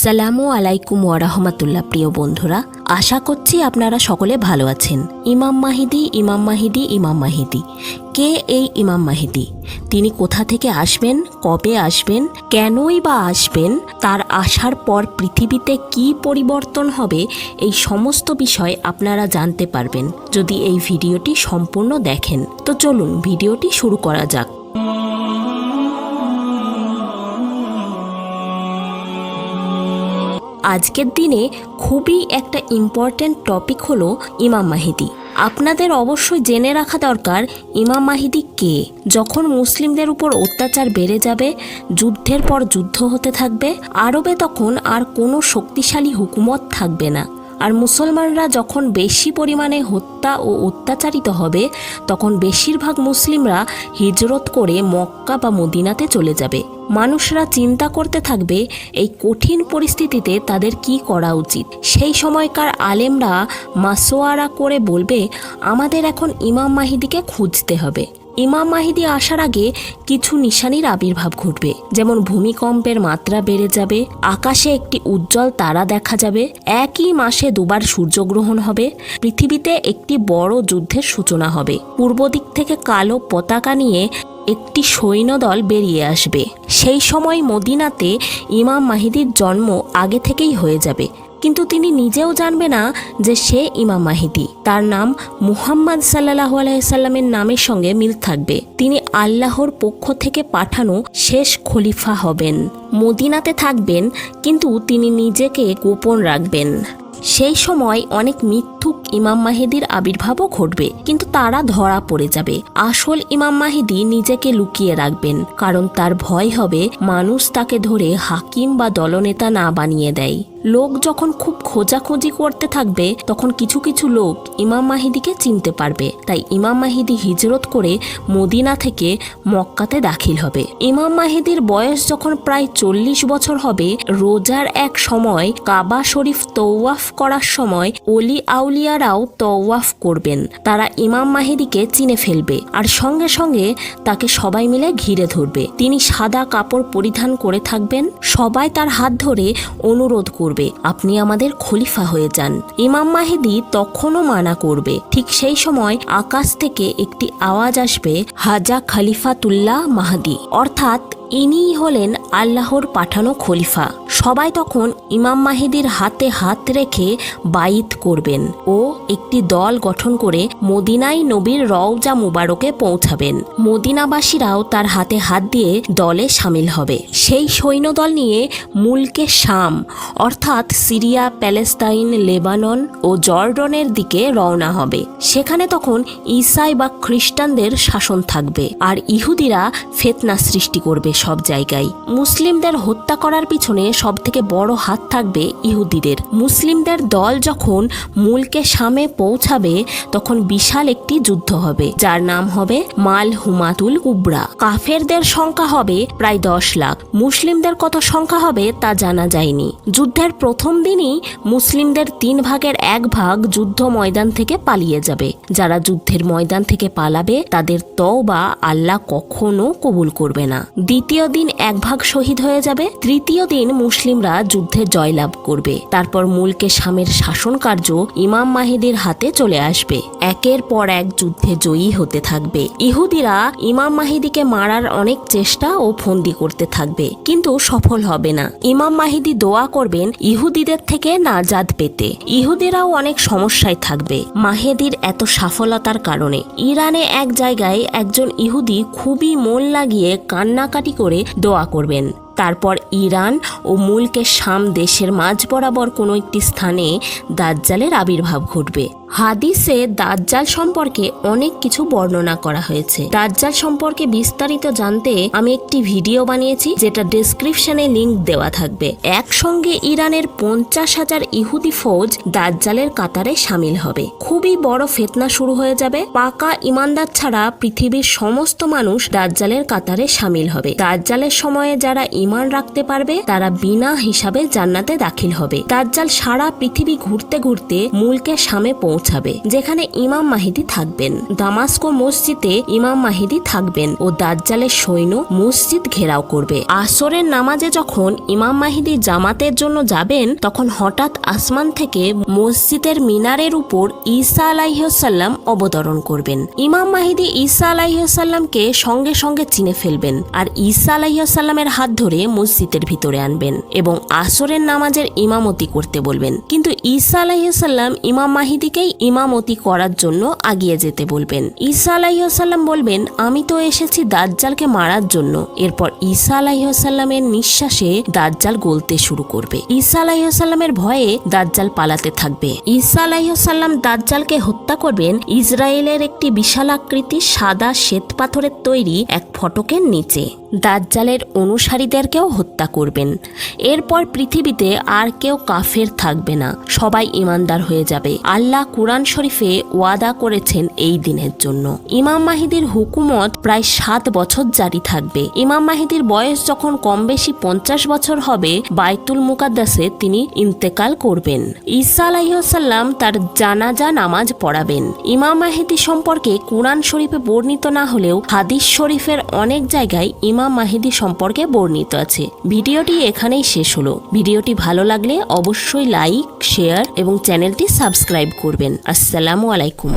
আসসালামু আলাইকুম ওয়ারাহমাতুল্লাহ প্রিয় বন্ধুরা। আশা করছি আপনারা সকলে ভালো আছেন। ইমাম মাহিদি ইমাম মাহিদি ইমাম মাহিদি। কে এই ইমাম মাহিদি? তিনি কোথা থেকে আসবেন? কবে আসবেন? কেনই বা আসবেন? তার আসার পর পৃথিবীতে কি পরিবর্তন হবে? এই সমস্ত বিষয় আপনারা জানতে পারবেন যদি এই ভিডিওটি সম্পূর্ণ দেখেন। তো চলুন, ভিডিওটি শুরু করা যাক। আজকের দিনে খুবই একটা ইম্পর্ট্যান্ট টপিক হলো ইমাম মাহিদি। আপনাদের অবশ্যই জেনে রাখা দরকার, ইমাম মাহিদি কে? যখন মুসলিমদের উপর অত্যাচার বেড়ে যাবে, যুদ্ধের পর যুদ্ধ হতে থাকবে, আরবে তখন আর কোনো শক্তিশালী হুকুমত থাকবে না। আর মুসলমানরা যখন বেশি পরিমাণে হত্যা ও অত্যাচারিত হবে, তখন বেশিরভাগ মুসলিমরা হিজরত করে মক্কা বা মদিনাতে চলে যাবে। মানুষরা চিন্তা করতে থাকবে, এই কঠিন পরিস্থিতিতে তাদের কি করা উচিত? সেই সময়কার আলেমরা মাসোয়ারা করে বলবে, আমাদের এখন ইমাম মাহিদিকে খুঁজতে হবে। ইমাম মাহিদি আসার আগে কিছু নিশানির আবির্ভাব ঘটবে, যেমন ভূমিকম্পের মাত্রা বেড়ে যাবে, আকাশে একটি উজ্জ্বল তারা দেখা যাবে, একই মাসে দুবার সূর্যগ্রহণ হবে, পৃথিবীতে একটি বড় যুদ্ধের সূচনা হবে। পূর্ব দিক থেকে কালো পতাকা নিয়ে একটি সৈন্যদল বেরিয়ে আসবে। সেই সময় মদিনাতে ইমাম মাহিদির জন্ম আগে থেকেই হয়ে যাবে। কিন্তু তিনি নিজেও জানবে না যে সে ইমাম মাহিদি। তার নাম মুহাম্মদ সাল্লাহ আলাইসাল্লামের নামের সঙ্গে মিল থাকবে। তিনি আল্লাহর পক্ষ থেকে পাঠানো শেষ খলিফা হবেন। মদিনাতে থাকবেন, কিন্তু তিনি নিজেকে গোপন রাখবেন। সেই সময় অনেক মিথ্যুক ইমাম মাহিদির আবির্ভাবও ঘটবে, কিন্তু তারা ধরা পড়ে যাবে। আসল ইমাম মাহিদি নিজেকে লুকিয়ে রাখবেন, কারণ তার ভয় হবে মানুষ তাকে ধরে হাকিম বা দলনেতা না বানিয়ে দেয়। লোক যখন খুব খোঁজাখুঁজি করতে থাকবে, তখন কিছু কিছু লোক ইমাম মাহিদিকে চিনতে পারবে। তাই ইমাম মাহিদি হিজরত করে মদিনা থেকে মক্কাতে দাখিল হবে। ইমাম মাহিদির বয়স যখন প্রায় চল্লিশ বছর হবে, রোজার এক সময় কাবা শরীফ তৌওয়াফ করার সময় অলি আউলিয়ারাও তওয়াফ করবেন। তারা ইমাম মাহিদিকে চিনে ফেলবে আর সঙ্গে সঙ্গে তাকে সবাই মিলে ঘিরে ধরবে। তিনি সাদা কাপড় পরিধান করে থাকবেন। সবাই তার হাত ধরে অনুরোধ করবে। আপনি আমাদের খলিফা হয়ে যান। ইমাম মাহেদি তখনও মানা করবে। ঠিক সেই সময় আকাশ থেকে একটি আওয়াজ আসবে, হাজা খালিফাতুল্লাহ মাহাদি। অর্থাৎ ইনিই হলেন আল্লাহর পাঠানো খলিফা। সবাই তখন ইমাম মাহিদির হাতে হাত রেখে বাইত করবেন ও একটি দল গঠন করে মদিনাই নবীর রওজা মুবারকে পৌঁছাবেন। মদিনাবাসীরাও তার হাতে হাত দিয়ে দলে সামিল হবে। সেই সৈন্যদল নিয়ে মুলকে শাম, অর্থাৎ সিরিয়া, প্যালেস্তাইন, লেবানন ও জর্ডনের দিকে রওনা হবে। সেখানে তখন ইসাই বা খ্রিস্টানদের শাসন থাকবে। আর ইহুদিরা ফেতনা সৃষ্টি করবে সব জায়গায়। মুসলিমদের হত্যা করার পিছনে সব থেকে বড় হাত থাকবে ইহুদিদের। মুসলিমদের দল যখন মূলকে সামে পৌঁছাবে, তখন বিশাল একটি যুদ্ধ হবে, যার নাম হবে মাল হুমাতুল কুবরা। কাফেরদের সংখ্যা হবে প্রায় দশ লাখ। মুসলিমদের কত সংখ্যা হবে তা জানা যায়নি। যুদ্ধের প্রথম দিনই মুসলিমদের তিন ভাগের এক ভাগ যুদ্ধ ময়দান থেকে পালিয়ে যাবে। যারা যুদ্ধের ময়দান থেকে পালাবে, তাদের তওবা আল্লাহ কখনো কবুল করবে না। দ্বিতীয় দিন এক ভাগ শহীদ হয়ে যাবে। তৃতীয় দিন মুসলিমরা যুদ্ধে জয়লাভ করবে। তারপর মুলকে শামের শাসন কার্য ইমাম মাহিদির হাতে চলে আসবে। একের পর এক যুদ্ধে জয়ী হতে থাকবে। ইহুদিরা ইমাম মাহিদিকে মারার অনেক চেষ্টা ও ফন্দি করতে থাকবে, কিন্তু সফল হবে না। ইমাম মাহিদি দোয়া করবেন ইহুদিদের থেকে নাজাদ পেতে। ইহুদিরাও অনেক সমস্যায় থাকবে। মাহেদির এত সফলতার কারণে ইরানে এক জায়গায় একজন ইহুদি খুবই মন লাগিয়ে কান্নাকাটি করে দোয়া করবেন। তারপর ইরান ও মুলকে শাম দেশের মাঝ বরাবর কোনো একটি স্থানে দাজ্জালের আবির্ভাব ঘটবে। হাদিসে দাজ্জাল সম্পর্কে অনেক কিছু বর্ণনা করা হয়েছে। দাজ্জাল সম্পর্কে বিস্তারিত জানতে আমি একটি ভিডিও বানিয়েছি যেটা ডেসক্রিপশনে লিংক দেওয়া থাকবে। একসঙ্গে ইরানের পঞ্চাশ হাজার ইহুদি ফৌজ দাজ্জালের কাতারে সামিল হবে। খুবই বড় ফেতনা শুরু হয়ে যাবে। পাকা ইমানদার ছাড়া পৃথিবীর সমস্ত মানুষ দাজ্জালের কাতারে সামিল হবে। দাজ্জালের সময়ে যারা ইমান রাখতে পারবে, তারা বিনা হিসাবে জান্নাতে দাখিল হবে। দাজ্জাল সারা পৃথিবী ঘুরতে ঘুরতে মূলকে সামে পৌঁছ পৌঁছাবে, যেখানে ইমাম মাহিদি থাকবেন। দামাস্কো মসজিদে ইমাম মাহিদি থাকবেন ও দাজ্জালের সৈন্য মসজিদ ঘেরাও করবে। আসরের নামাজে যখন ইমাম মাহিদি জামাতের জন্য যাবেন, তখন হঠাৎ আসমান থেকে মসজিদের মিনারের উপর ঈসা আলাইসাল্লাম অবতরণ করবেন। ইমাম মাহিদি ঈসা আলাইসাল্লামকে সঙ্গে সঙ্গে চিনে ফেলবেন আর ঈসা আলাইসাল্লামের হাত ধরে মসজিদের ভিতরে আনবেন এবং আসরের নামাজের ইমামতি করতে বলবেন। কিন্তু ঈসা আলাইসাল্লাম ইমাম মাহিদিকেই ইমামতি করার জন্য আগিয়ে যেতে বলবেন। ঈসা আলাইসাল্লাম বলবেন, আমি তো এসেছি দাজ্জালকে মারার জন্য। এরপর ঈসা আলাইসাল্লামের নিঃশ্বাসে দাজ্জাল গলতে শুরু করবে। ঈসা আলাইসাল্লামের ভয়ে দাজ্জাল পালাতে থাকবে। ঈসা আলাইসাল্লাম দাজ্জালকে হত্যা করবেন। ইসরায়েলের একটি বিশালাকৃতি সাদা শ্বেত পাথরের তৈরি এক ফটকের নিচে। দাজ্জালের অনুসারীদেরকেও হত্যা করবেন। এরপর পৃথিবীতে আর কেউ কাফের থাকবে না। সবাই ইমানদার হয়ে যাবে। আল্লাহ কোরআন শরীফে ওয়াদা করেছেন এই দিনের জন্য। ইমাম মাহিদির হুকুমত প্রায় সাত বছর জারি থাকবে। ইমাম মাহিদির বয়স যখন কম বেশি পঞ্চাশ বছর হবে, বাইতুল মুকাদ্দাসে তিনি ইন্তেকাল করবেন। ঈসা আলাইসাল্লাম তার জানাজা নামাজ পড়াবেন। ইমাম মাহিদি সম্পর্কে কোরআন শরীফে বর্ণিত না হলেও হাদিস শরীফের অনেক জায়গায় ইমাম মাহিদি সম্পর্কে বর্ণিত আছে। ভিডিওটি এখানেই শেষ হলো। ভিডিওটি ভালো লাগলে অবশ্যই লাইক, শেয়ার এবং চ্যানেলটি সাবস্ক্রাইব করবেন। আসসালামু আলাইকুম।